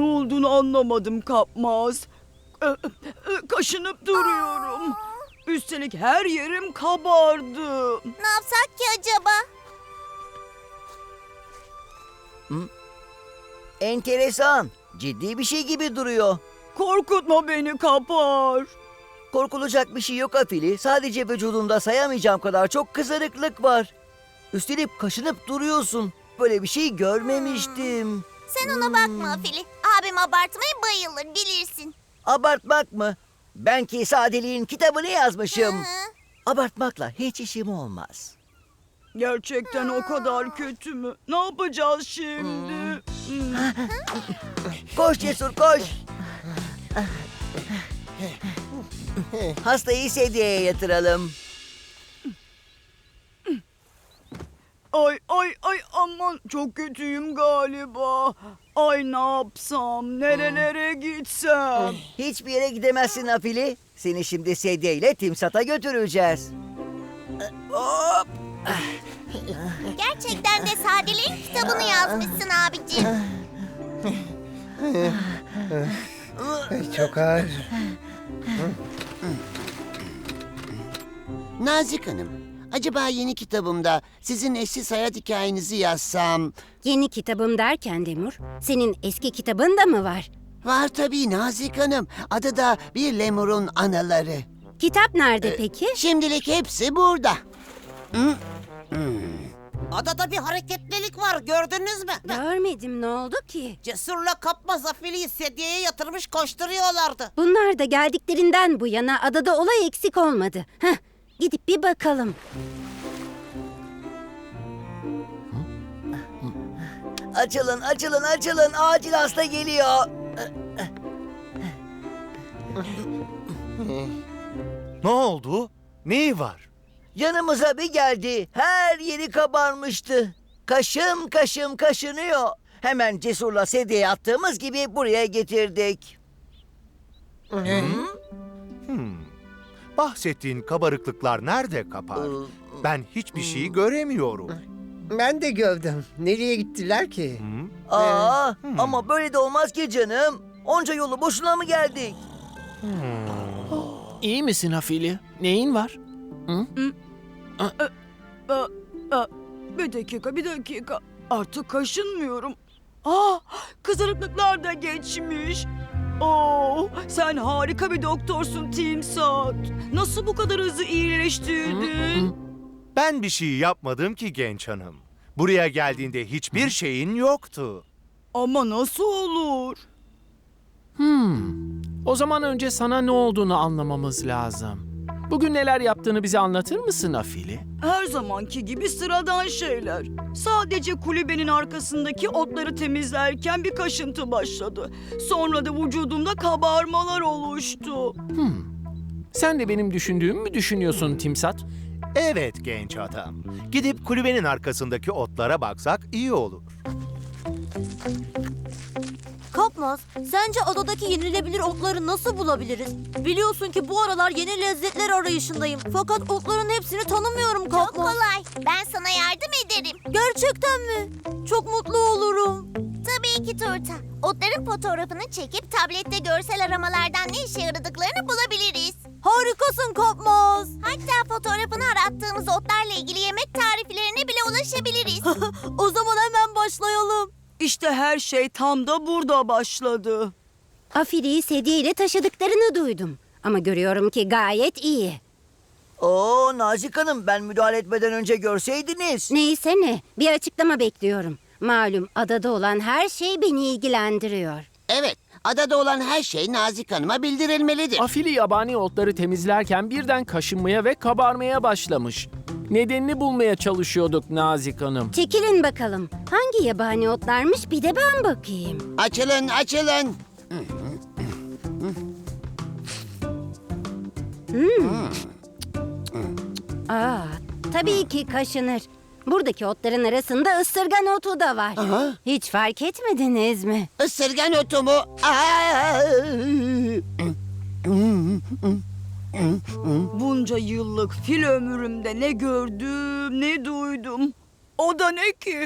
anlamadım kapmaz. Ee, e, Kaşınıp duruyorum. Üstelik her yerim kabardı. Ne yapsak ki acaba? Enteresan. Ciddi bir şey gibi duruyor. Korkutma beni kapar. Korkulacak bir şey yok Afili. Sadece vücudunda sayamayacağım kadar çok kızarıklık var. Üstelik kaşınıp duruyorsun. Böyle bir şey görmemiştim. Sen ona bakma Fili. Abim abartmaya bayılır bilirsin. Abartmak mı? Ben ki sadeliğin kitabını yazmışım. Hı. Abartmakla hiç işim olmaz. Gerçekten o kadar kötü mü? Ne yapacağız şimdi? Hmm. Koş Cesur koş. Hastayı sedyeye yatıralım. Ay ay ay aman çok kötüyüm galiba. Ay ne yapsam, nerelere gitsem. Hiçbir yere gidemezsin Afili. Seni şimdi sedyeyle Timsat'a götüreceğiz. Hop! Gerçekten de sadeliğin kitabını yazmışsın abicim. Çok ağır. Nazik Hanım, acaba yeni kitabımda sizin eşsiz hayat hikayenizi yazsam... Yeni kitabım derken Demur, senin eski kitabın da mı var? Var tabii Nazik Hanım. Adı da Bir Lemur'un Anaları. Kitap nerede peki? Şimdilik hepsi burada. Adada bir hareketlilik var gördünüz mü? Görmedim ne oldu ki? Cesurla kapma Zafili'yi sedyeye yatırmış koşturuyorlardı. Bunlar da geldiklerinden bu yana adada olay eksik olmadı. Heh, gidip bir bakalım. Açılın, açılın, açılın. Acil hasta geliyor. Ne oldu? Neyi var? Yanımıza bir geldi. Her yeri kabarmıştı. Kaşım kaşım kaşınıyor. Hemen cesurla sedyeye attığımız gibi buraya getirdik. Bahsettiğin kabarıklıklar nerede kapar? Ben hiçbir şey göremiyorum. Ben de gördüm. Nereye gittiler ki? Hı? Aa, ama böyle de olmaz ki canım. Onca yolu boşuna mı geldik? İyi misin Afili? Neyin var? Aa, aa, bir dakika, bir dakika. Artık kaşınmıyorum. Ah, kızarıklıklar da geçmiş. Oo, sen harika bir doktorsun Timsat. Nasıl bu kadar hızlı iyileştirdin? Ben bir şey yapmadım ki genç hanım. Buraya geldiğinde hiçbir şeyin yoktu. Ama nasıl olur? Hmm. O zaman önce sana ne olduğunu anlamamız lazım. Bugün neler yaptığını bize anlatır mısın Afili? Her zamanki gibi sıradan şeyler. Sadece kulübenin arkasındaki otları temizlerken bir kaşıntı başladı. Sonra da vücudumda kabarmalar oluştu. Sen de benim düşündüğümü mü düşünüyorsun Timsat? Evet genç adam. Gidip kulübenin arkasındaki otlara baksak iyi olur. Kapmaz, sence adadaki yenilebilir otları nasıl bulabiliriz? Biliyorsun ki bu aralar yeni lezzetler arayışındayım. Fakat otların hepsini tanımıyorum Kapmaz. Çok kolay. Ben sana yardım ederim. Gerçekten mi? Çok mutlu olurum. Tabii ki Turta. Otların fotoğrafını çekip tablette görsel aramalardan ne işe yaradıklarını bulabiliriz. Harikasın Kapmaz. Hatta fotoğrafını arattığımız otlarla ilgili yemek tariflerine bile ulaşabiliriz. o. İşte her şey tam da burada başladı. Afili'yi sedyeyle taşıdıklarını duydum. Ama görüyorum ki gayet iyi. Oo Nazik Hanım ben müdahale etmeden önce görseydiniz. Neyse ne, bir açıklama bekliyorum. Malum adada olan her şey beni ilgilendiriyor. Evet, adada olan her şey Nazik Hanım'a bildirilmelidir. Afili yabani otları temizlerken birden kaşınmaya ve kabarmaya başlamış. Nedenini bulmaya çalışıyorduk Nazik Hanım. Çekilin bakalım. Hangi yabani otlarmış bir de ben bakayım. Açılın, açılın. Aa, tabii ki kaşınır. Buradaki otların arasında ısırgan otu da var. Aha. Hiç fark etmediniz mi? Isırgan otu mu? Aa! Bunca yıllık fil ömrümde ne gördüm ne duydum. O da ne ki?